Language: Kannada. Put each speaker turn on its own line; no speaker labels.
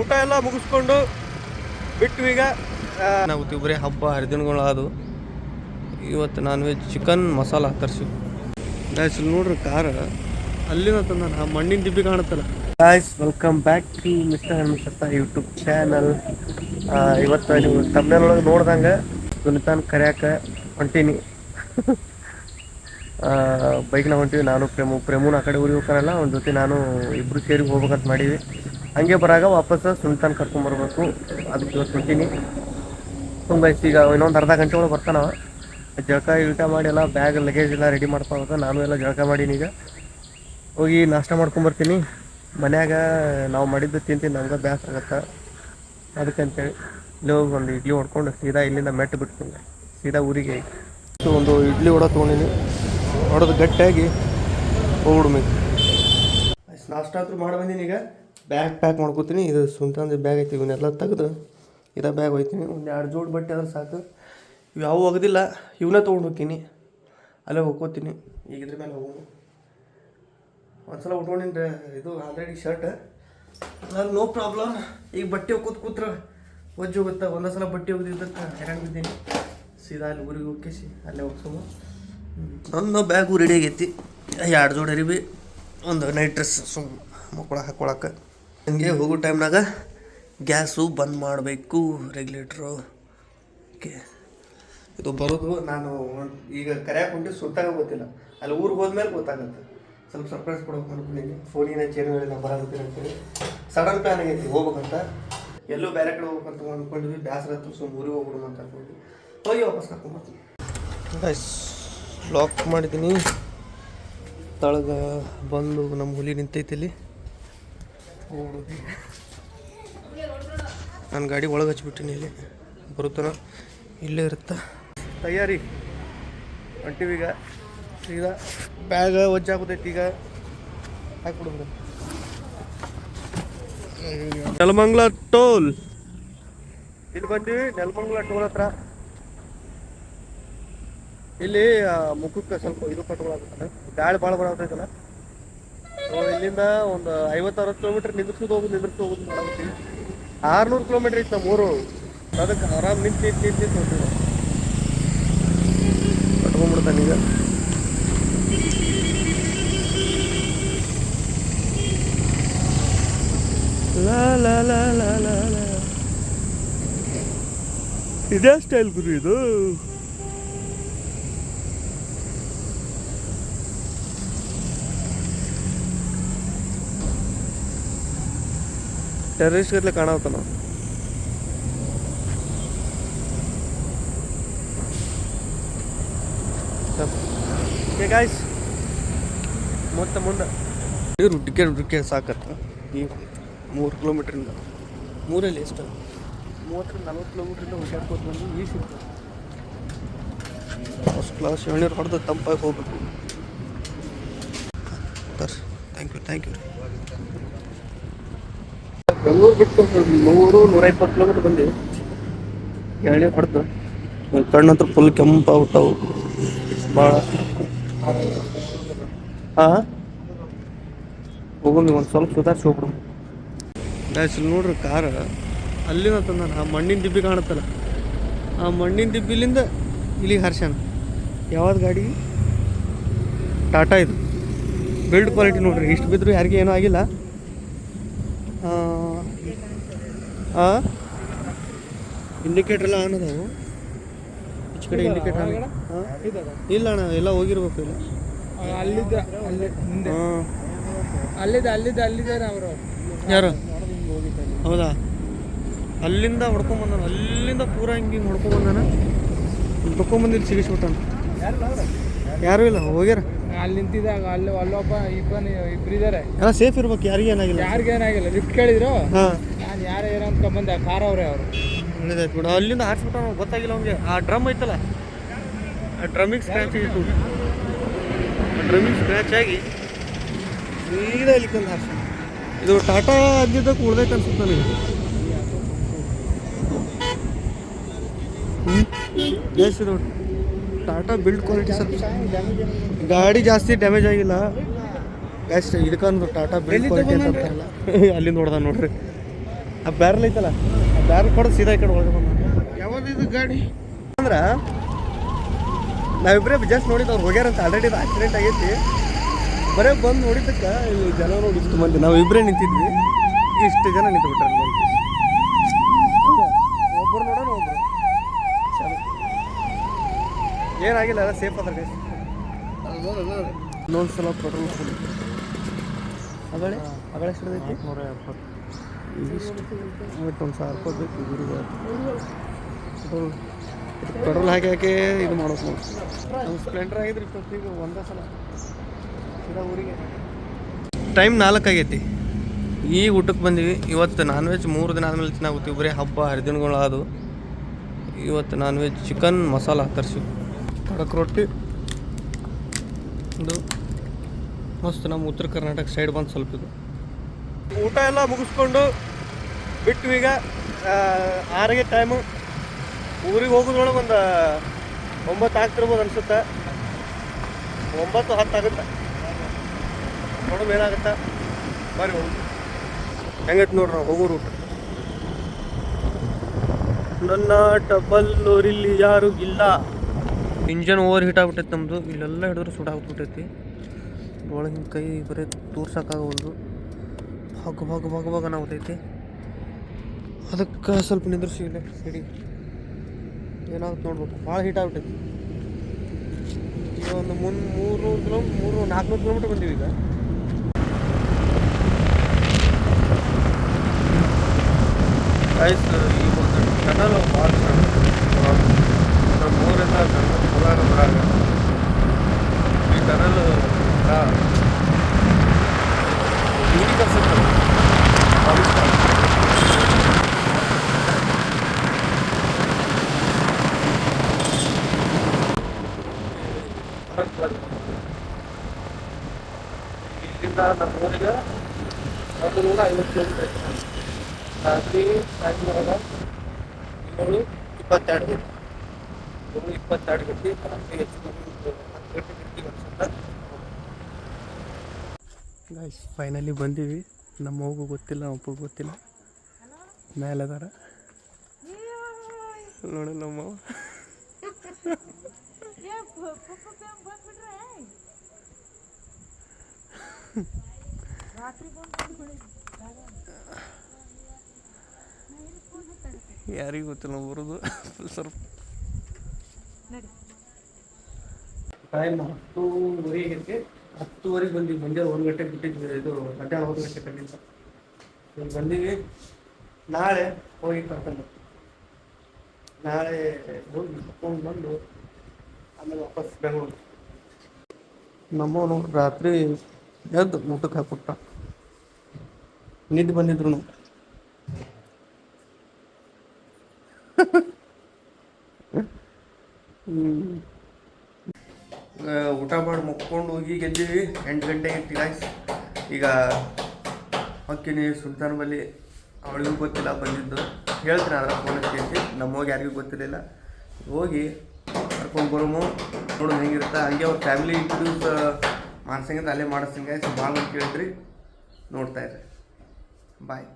ಊಟ ಎಲ್ಲ ಮುಗಿಸ್ಕೊಂಡು ಬಿಟ್ಟು ಈಗ ನಾವು ಬರೀ ಹಬ್ಬ ಹರಿದಿನಗಳಾದವು ಇವತ್ತು ನಾನ್ ವೆಜ್ ಚಿಕನ್ ಮಸಾಲ ತರಿಸಿ. ಗಾಯ್ಸ್ ನೋಡ್ರಿ ಕಾರ ಅಲ್ಲಿನ ತಂದ ಮಣ್ಣಿನ ದಿಬ್ಬಿ ಕಾಣುತ್ತಲ್ಲ. Guys welcome back to mister mister YouTube channel ಇವತ್ತು ನೀವು ತಮ್ಮನೊಳಗೆ ನೋಡ್ದಂಗೆ ಸುನಿತಾನ್ ಕರ್ಯಾಕ ಹೊಂಟೀನಿ. ಬೈಕ್ನ ಹೊಂಟೀವಿ. ನಾನು ಪ್ರೇಮು ಪ್ರೇಮುನ ಆ ಕಡೆ ಊರಿಗೆ ಹೋಗ್ತಾರಲ್ಲ ಅವ್ನ ಜೊತೆ ನಾನು ಇಬ್ಬರು ಸೇರಿ ಹೋಗ್ಬೇಕಂತ ಮಾಡೀವಿ. ಹಂಗೆ ಬರಾಗ ವಾಪಸ್ ಸುಲ್ತಾನ್ ಕರ್ಕೊಂಬರ್ಬೇಕು ಅದಕ್ಕೆ ಇವತ್ತು ಹೊಂಟೀನಿ. ತುಂಬ ಈಗ ಇನ್ನೊಂದು ಅರ್ಧ ಗಂಟೆ ಒಳಗೆ ಬರ್ತಾನ. ಜಳಕ ಗಿಳಕ ಮಾಡಿ ಎಲ್ಲ ಬ್ಯಾಗ್ ಲಗೇಜ್ ಎಲ್ಲ ರೆಡಿ ಮಾಡ್ಕೊಬೇಕು ನಾನು ಎಲ್ಲ ಜಳಕ ಮಾಡೀನಿ ಈಗ. ಹೋಗಿ ನಾಷ್ಟ ಮಾಡ್ಕೊಂಬರ್ತೀನಿ ಮನ್ಯಾಗ ನಾವು ಮಾಡಿದ್ದು ತಿಂತೀನಿ. ನಮ್ಗೆ ಬ್ಯಾಸ್ ಆಗತ್ತೆ. ಅದಕ್ಕಂತೇಳಿ ಇಲ್ಲಿ ಹೋಗಿ ಒಂದು ಇಡ್ಲಿ ಹೊಡ್ಕೊಂಡು ಸೀದಾ ಇಲ್ಲಿಂದ ಮೆಟ್ಟು ಬಿಡ್ತೀನಿ ಸೀದಾ ಊರಿಗೆ ಒಂದು ಇಡ್ಲಿ ಹೊಡ ತೊಗೊಂಡಿನಿ. ಹೊಡೆದು ಗಟ್ಟಿಯಾಗಿ ಹೋಗ್ಬಿಡ್ಬೇಕು ನಾಷ್ಟ ಆದರೂ ಮಾಡಿ ಬಂದೀನಿ ಈಗ. ಬ್ಯಾಗ್ ಪ್ಯಾಕ್ ಮಾಡ್ಕೋತೀನಿ. ಇದು ಸುಂಟಂದು ಬ್ಯಾಗ್ ಐತಿ, ಇವನ್ನೆಲ್ಲ ತೆಗೆದು ಇದ ಬ್ಯಾಗ್ ಹೋಯ್ತೀನಿ ಒಂದು ಎರಡು ಜೋಡಿ ಬಟ್ಟೆ ಆದ್ರೆ ಸಾಕು. ಯಾವ ಹೋಗೋದಿಲ್ಲ ಇವನ್ನ ತೊಗೊಂಡು ಹೋಗ್ತೀನಿ. ಅಲ್ಲೇ ಹೋಗ್ಕೋತೀನಿ ಈಗ ಇದ್ರ ಮೇಲೆ ಹೋಗೋಣ ಒಂದ್ಸಲ ಉಟ್ಕೊಂಡಿನ್ರಿ, ಇದು ಆಲ್ರೆಡಿ ಶರ್ಟ್ ನಾನು ನೋ ಪ್ರಾಬ್ಲಮ್. ಈಗ ಬಟ್ಟೆ ಕೂತ್ ಕೂತ್ರೆ ಒಜ್ಜು ಹೋಗುತ್ತೆ? ಒಂದೇ ಸಲ ಬಟ್ಟೆ ಹೋಗಿದ್ದಕ್ಕೆ ಹೆರಂಗೆ ಬಿದ್ದೀನಿ? ಸೀದಾ ಅಲ್ಲಿ ಊರಿಗೆ ಹೋಗಿಸಿ ಅಲ್ಲೇ ಹೋಗ್ಸೋದು ನನ್ನ ಬ್ಯಾಗು ರೆಡಿ ಆಗೈತಿ. ಎರಡು ಜೋಡಿ ಅರಿವಿ ಒಂದು ನೈಟ್ ಡ್ರೆಸ್ ಸುಮ್ ಮಕ್ಕಳ ಹಾಕೊಳಕ್ಕೆ. ನನಗೆ ಹೋಗೋ ಟೈಮ್ನಾಗ ಗ್ಯಾಸು ಬಂದ್ ಮಾಡಬೇಕು ರೆಗ್ಯುಲೇಟ್ರು. ಓಕೆ. ಇದು ಬರೋದು ನಾನು ಈಗ ಕರೆಯಕ್ಕೆ ಹೊಂಟಿ ಸುತ್ತಾಗ ಗೊತ್ತಿಲ್ಲ. ಅಲ್ಲಿ ಊರಿಗೆ ಹೋದ್ಮೇಲೆ ಗೊತ್ತಾಗುತ್ತೆ. ಸ್ವಲ್ಪ ಸರ್ಪ್ರೈಸ್ ಕೊಡ್ಬೇಕು ಅನ್ಕೊಂಡಿದ್ದೀನಿ ಫೋನಿನ ಚೇನುಗಳಿಂದ ಬರೋದಕ್ಕೆ ಅಂತೇಳಿ. ಸಡನ್ ಪ್ಲಾನ್ ಆಗೈತಿ ಹೋಗ್ಬೇಕಂತ. ಎಲ್ಲೂ ಬೇರೆ ಕಡೆ ಹೋಗ್ಬೇಕಂತ ಅಂದ್ಕೊಂಡಿದ್ವಿ ಬ್ಯಾಸರ ಹತ್ತು ಸುಮ್ ಊರಿಗೆ ಹೋಗ್ಬಿಡು ಅಂತ ಅನ್ಕೊಂಡ್ವಿ ಹೋಗಿ ವಾಪಸ್ ಕರ್ಕೊಂಡ್ಬರ್ತೀನಿ ಲಾಕ್ ಮಾಡಿದ್ದೀನಿ. ತಳಗ ಬಂದು ನಮ್ಮ ಹುಲಿ ನಿಂತೈತಿ ಇಲ್ಲಿ. ನಾನು ಗಾಡಿ ಒಳಗೆ ಹಚ್ಬಿಟ್ಟಿನಿ ಇಲ್ಲಿ. ಬರುತ್ತಾನ? ಇಲ್ಲೇ ಇರುತ್ತೆ? ತಯಾರಿ. ಹೊಂಟಿವೀಗ. ಈಗ ಬ್ಯಾಗ ಒಜ್ಜಾಗುತ್ತೈತಿ ಈಗ ಹಾಕ್ಬಿಡ್ಬೋದು ನೆಲಮಂಗ್ಲ ಟೋಲ್. ಇಲ್ಲಿ ಬಂದಿವಿ ನೆಲಮಂಗ್ಲ ಟೋಲ್ ಹತ್ರ. ಇಲ್ಲಿ ಮುಖಕ್ಕೆ ಸ್ವಲ್ಪ ಇದು ಕಟ್ಕೊಳಕ್ಕೆ ಗಾಳಿ ಭಾಳ ಬರತೈತಲ್ಲ ಇಲ್ಲಿಂದ ಒಂದು ಐವತ್ತು ಅರವತ್ತು ಕಿಲೋಮೀಟರ್ ನಿಂದ್ರಿಸೋದು ಹೋಗುದು ನಿಂದ್ರಿಸೋದು ಹೋಗುದು ಮಾಡಿ ಆರ್ನೂರು ಕಿಲೋಮೀಟರ್ ಇತ್ತು ಮೂರು ಅದಕ್ಕೆ ಆರಾಮ್ ನಿಂತು ನಿಂತು ನಿಂತು ನಿಂತು ನಾವು. ಕಟ್ಕೊಂಡ್ಬಿಡ್ತಾನೆ ಈಗ. ಇದೇ ಸ್ಟೈಲ್ ಗುರು ಇದು. ಟೆರರಿಸ್ಟ್ ಗತ್ಲೆ ಕಾಣತ್ತ ನಾವು ಗಾಯ್ಸ್ ಮೊತ್ತ ಮುಂದೆ. ನೀರು ಟಿಕೆಟ್ ಟಿಕೆಟ್ ಸಾಕತ್ತ? ಈ ಮೂರು ಕಿಲೋಮೀಟ್ರಿಂದ. ಮೂರಲ್ಲಿ ಎಷ್ಟು? ಮೂವತ್ತರಿಂದ ನಲ್ವತ್ತು ಕಿಲೋಮೀಟ್ರಿಂದ ಹುಷಾರ್ಕೋತ ಬಂದು ಈ ಸಿಗ್ತದೆ ಫಸ್ಟ್ ಕ್ಲಾಸ್ ಎಳ್ನೀರು ಹೊಡೆದು ತಂಪಾಗಿ ಹೋಗ್ಬೇಕು. Sir thank you thank you Bengaluru ಬಿಟ್ಟು ನೂರು ನೂರ ಇಪ್ಪತ್ತು ಕಿಲೋಮೀಟರ್ ಬಂದು ಎಳ್ನೀರು ಹೊಡೆದು ಕಣ್ಣಂತ್ರ ಫುಲ್ ಕೆಂಪಾಗ್ಬಿಟ್ಟವು ಭಾಳ ಹಾಂ ಹೋಗೋಣ ಒಂದು ಸ್ವಲ್ಪ ಸುಧಾರಿಸಿ ಹೋಗ್ಬಿಡು. ಗಾಯ್ಸ್ ನೋಡ್ರಿ ಕಾರ ಅಲ್ಲಿ ನಾನು ಆ ಮಣ್ಣಿನ ದಿಬ್ಬಿ ಕಾಣುತ್ತಲ್ಲ. ಆ ಮಣ್ಣಿನ ದಿಬ್ಬಿಲಿಂದ ಇಲ್ಲಿಗೆ ಹರ್ಷನ್ ಯಾವ್ದು ಗಾಡಿ? ಟಾಟಾ ಇದು. ಬಿಲ್ಡ್ ಕ್ವಾಲಿಟಿ ನೋಡ್ರಿ. ಇಷ್ಟು ಬಿದ್ದರೂ ಯಾರಿಗೂ ಏನೂ ಆಗಿಲ್ಲ. ಇಂಡಿಕೇಟರ್ ಎಲ್ಲ ಆನ್ ಅದಾವು? ಈಚೆ ಕಡೆ ಇಂಡಿಕೇಟರ್ ಆನ್ ಹಾಂ ಇಲ್ಲ ಅಣ್ಣ ಎಲ್ಲ ಹೋಗಿರ್ಬೇಕು ಇಲ್ಲ.
ಅಲ್ಲಿದ್ದ ಅಲ್ಲಿ ಮುಂದೆ.
ಹಾಂ
ಅಲ್ಲಿದ್ದ ಅಲ್ಲಿದ್ದ ಅಲ್ಲಿದ್ದಾರೆ ಅವರು?
ಯಾರು? ಹೌದಾ? ಅಲ್ಲಿಂದ ಹೊಡ್ಕೊಂಬಂದಾನ ಅಲ್ಲಿಂದ ಪೂರ ಹಿಂಗೆ ಹಿಂಗೆ ಹೊಡ್ಕೊಂಬಂದಾನ ತೊಗೊಂಬಂದು ಇಲ್ಲಿ ಸಿಗಿಸ್ಬಿಟ್ಟಾನ. ಯಾರೂ ಇಲ್ಲ ಹೋಗ್ಯಾರ?
ಅಲ್ಲಿ ನಿಂತಿದ್ದಾಗ ಅಲ್ಲಿ ಅಲ್ಲೊಬ್ಬ ಇಬ್ಬನ ಇಬ್ಬರಿದ್ದಾರೆ
ಎಲ್ಲ ಸೇಫ್ ಇರ್ಬೇಕು ಯಾರಿಗೇನಾಗಿಲ್ಲ
ಯಾರಿಗೇನಾಗಿಲ್ಲ ಲಿಫ್ಟ್ ಕೇಳಿದ್ರು.
ಹಾಂ.
ನಾನು ಯಾರು ಏನೋ ಅಂದ್ಕೊಂಬಂದೆ ಕಾರ್ ಅವ್ರೆ ಅವರು.
ಒಳ್ಳೇದಾಯ್ತು ಬಿಡು. ಅಲ್ಲಿಂದ ಹಾರಿಸ್ಬಿಟ್ಟ ಗೊತ್ತಾಗಿಲ್ಲ ಅವ್ನಿಗೆ ಆ ಡ್ರಮ್ ಐತಲ್ಲ? ಆ ಡ್ರಮ್ಮಿಗೆ ಸ್ಕ್ರ್ಯಾಚ್ ಆಗಿತ್ತು. ಆ ಡ್ರಮ್ಮಿಗೆ ಸ್ಕ್ರ್ಯಾಚ್ ಆಗಿ ಸೀದಾ ಇಲ್ಲಿ ತಂದು ಹಾರಿಸ ಇದು ಟಾಟಾ ಅದ್ದಿದ್ದ ಉಳ್ದೈತೆ ಅನ್ಸುತ್ತೆ ನನಗೆ. ಇದು ಟಾಟಾ ಬಿಲ್ಡ್ ಕ್ವಾಲಿಟಿ ಸ್ವಲ್ಪ ಗಾಡಿ ಜಾಸ್ತಿ ಡ್ಯಾಮೇಜ್ ಆಗಿಲ್ಲ. ಗಾಯ್ಸ್ ಇದಕ್ಕಂದು ಟಾಟಾ ಬಿಲ್ಡ್ ಕ್ವಾಲಿಟಿ ಅಂತ ಅಲ್ಲಿಂದ ನೋಡ್ದ ನೋಡ್ರಿ. ಆ ಬ್ಯಾರಲ್ ಐತಲ್ಲ ಆ ಬ್ಯಾರಲ್ ಕೊಡ ಸೀದಾ ಈ ಕಡೆ ಒಳಗೆ ಬಂದ.
ಯಾವ್ದು ಇದು ಗಾಡಿ?
ಅಂದ್ರೆ ನಾವಿಬ್ಬರೇ ಜಸ್ಟ್ ನೋಡಿದ್ದು ಅವ್ರು ಹೋಗ್ಯಾರಂತ ಆಲ್ರೆಡಿ ಇದು ಆಕ್ಸಿಡೆಂಟ್ ಆಗೈತಿ. ಬರೇ ಬಂದು ನೋಡಿದ್ದಕ್ಕೆ ಜನ ನೋಡಿ ಇಷ್ಟು ಮಂದಿ ನಾವು ಇಬ್ಬರೇ ನಿಂತಿದ್ವಿ. ಇಷ್ಟು ಜನ ನಿಂತು ಏನಾಗಿಲ್ಲ ಎಲ್ಲ ಸೇಫ್ ಅದ್ರ ಗೈಸ್ ಇನ್ನೊಂದು ಸಲ ಪೆಟ್ರೋಲ್ ಫುಲ್ ಅಗಳೆ? ಅಗಳೆ
ನೂರ ಎಪ್ಪತ್ತು.
ಒಟ್ಟು ಒಂದು ಸಾವಿರ ರೂಪಾಯಿ ಬೇಕು ಪೆಟ್ರೋಲ್ ಪೆಟ್ರೋಲ್ ಹಾಕಿ ಹಾಕಿ ಇದು ಮಾಡೋದು ನಾವು ನಮ್ಮ ಸ್ಪ್ಲೆಂಡರ್ ಆಗಿದ್ರೆ ಇಪ್ಪತ್ತೀಗ ಒಂದೇ ಸಲ. ಸೀದಾ ಊರಿಗೆ. ಟೈಮ್ ನಾಲ್ಕು ಆಗೈತಿ. ಈಗ ಊಟಕ್ಕೆ ಬಂದೀವಿ. ಇವತ್ತು ನಾನ್ ವೆಜ್ ಮೂರು ದಿನ ಆದಮೇಲೆ ತಿನ್ನಾಗುತ್ತೀವಿ ಬರೀ ಹಬ್ಬ ಹರಿದಿನಗಳು ಅದು ಇವತ್ತು ನಾನ್ ವೆಜ್ ಚಿಕನ್ ಮಸಾಲ ತರಿಸಿ ಕಡಕ್ ರೊಟ್ಟಿ. ಇದು ಮಸ್ತ್ ನಮ್ಮ ಉತ್ತರ ಕರ್ನಾಟಕ ಸೈಡ್ ಬಂದು ಸ್ವಲ್ಪ ಇದು. ಊಟ ಎಲ್ಲ ಮುಗಿಸ್ಕೊಂಡು ಬಿಟ್ಟು ಈಗ ಆರಿಗೆ ಟೈಮು ಊರಿಗೆ ಹೋಗೋದ್ರೊಳಗೆ ಒಂದು ಒಂಬತ್ತು ಆಗ್ತಿರ್ಬೋದು ಅನಿಸುತ್ತೆ. ಒಂಬತ್ತು ಹತ್ತು ಆಗುತ್ತೆ. ನೋಡೋದು ಏನಾಗುತ್ತೆ. ಬರ್ರಿ ಹೋಗಿ ಹೆಂಗೈತೆ ನೋಡ್ರಿ ನಾವು ಹೋಗೋ ರೂಟ್ ನನ್ನ ಟಬಲ್ಲೂರಿಲ್ಲಿ ಲೋರಿಲಿ ಯಾರು ಇಲ್ಲ. ಇಂಜನ್ ಓವರ್ ಹೀಟ್ ಆಗ್ಬಿಟ್ಟೈತೆ ನಮ್ಮದು ಇಲ್ಲೆಲ್ಲ ಹಿಡಿದ್ರೆ ಸುಡಾಗ್ಬಿಟ್ಟೈತಿ ಒಳಗೆ ಹಿಂಗೆ ಕೈ ಬರೀ ತೋರ್ಸೋಕ್ಕಾಗವಲ್ದು. ಭಾಗ ಭಾಗ ಭಾಗ ಭಾಗ ಅನ್ನೋತೈತಿ ಅದಕ್ಕೆ ಸ್ವಲ್ಪ ನಿಂದ್ರಿಸಿ ಇಲ್ಲ ಸಿಡಿ ಏನಾಗುತ್ತೆ ನೋಡ್ಬೇಕು. ಭಾಳ ಹೀಟ್ ಆಗ್ಬಿಟ್ಟೈತಿ. ಈಗ ಒಂದು ಮುನ್, ಮೂರು ಕಿಲೋ, ಮೂರು, ನಾಲ್ಕುನೂರು ಕಿಲೋಮೀಟ್ರ್ ಬಂದೀವಿ ಈಗ. ಆಯ್ತು ಈ ಒಂದು ಭಾಳ ನಮ್ಮ ಊರಿಂದ ನಮ್ಮ ಕೋಲಾರ ಬರಾಗ ಈ ಟನಲ್ ಯೂನಿಕ್ ಅನ್ಸುತ್ತೆ ಆವಿಷ್ಕಾರ ಇಲ್ಲಿಂದ ನಮ್ಮ ಊರಿಗೆ ಒಂದು ನೂರ ಐವತ್ತು ಕಿಲೋಮೀಟರ್ ರಾತ್ರಿ ಸಾಯಂಕಾಲ ಇಪ್ಪತ್ತೆರಡು ಏಳು ಇಪ್ಪತ್ತೆರಡು ಗಂಟೆ ಹತ್ತು ಗಂಟೆ ಗಾಯ್ಸ್ ಫೈನಲಿ ಬಂದೀವಿ. ನಮ್ಮ ಹೋಗು ಗೊತ್ತಿಲ್ಲ, ಅಪ್ಪ ಗೊತ್ತಿಲ್ಲ. ಮೇಲೆ ಅದಾರ ನೋಡಿ ನಮ್ಮ. ಯಾರಿಗೂ ಗೊತ್ತಿಲ್ಲ ಬರೋದು ಸ್ವಲ್ಪ ಟೈಮ್ ಹತ್ತೂವರೆಗೆ ಐತಿ ಹತ್ತುವರೆಗೆ ಬಂದಿವಿ. ಮುಂದೆ ಒಂದು ಗಂಟೆಗೆ ಬಿಟ್ಟಿದ್ವಿ. ಇದು ಮಧ್ಯಾಹ್ನ ಒಂದು ಗಂಟೆ ಕಲ್ಲಿಂದ ಈಗ ಬಂದೀವಿ. ನಾಳೆ ಹೋಗಿ ಕರ್ಕೊಂಡು ನಾಳೆ ಹೋಗಿ ಕರ್ಕೊಂಡು ಬಂದು ಆಮೇಲೆ ವಾಪಸ್ ಬೆಂಗಳೂರು. ನಮ್ಮವನು ರಾತ್ರಿ ಎದ್ದು ಊಟಕ್ಕೆ ಹಾಕ್ಬಿಟ್ಟ. ನಿದ್ದೆ ಬಂದಿದ್ರು ಊಟ ಮಾಡಿ ಮುಕ್ಕೊಂಡು ಹೋಗಿ ಗೆದ್ದೀವಿ. ಎಂಟು ಗಂಟೆಗೆ ಗಾಯ್ಸ್ ಈಗ ಹೊಕ್ಕಿನಿ ಸುಲ್ತಾನ್ ಬಲ್ಲಿ ಅವಳಿಗೂ ಗೊತ್ತಿಲ್ಲ ಬಂದಿದ್ದು. ಹೇಳ್ತೀನಿ ಅದರ ಫೋನ್ ಕೇಳಿ ನಮ್ಮ ಹೋಗಿ ಯಾರಿಗೂ ಗೊತ್ತಿರಲಿಲ್ಲ. ಹೋಗಿ ಕರ್ಕೊಂಡು ಬರೋಮು. ನೋಡೋದು ಹೆಂಗಿರುತ್ತೆ. ಹಂಗೆ ಅವ್ರ ಫ್ಯಾಮಿಲಿ ಇಂಟ್ರೊಡ್ಯೂಸ್ ಮಾಡ್ಸಂಗಿದ್ರೆ ಅಲ್ಲೇ ಮಾಡಿಸ್ತೀನಿ ಭಾಳ ಅಂತ ಕೇಳಿದ್ರಿ. ನೋಡ್ತಾ ಬಾಯ್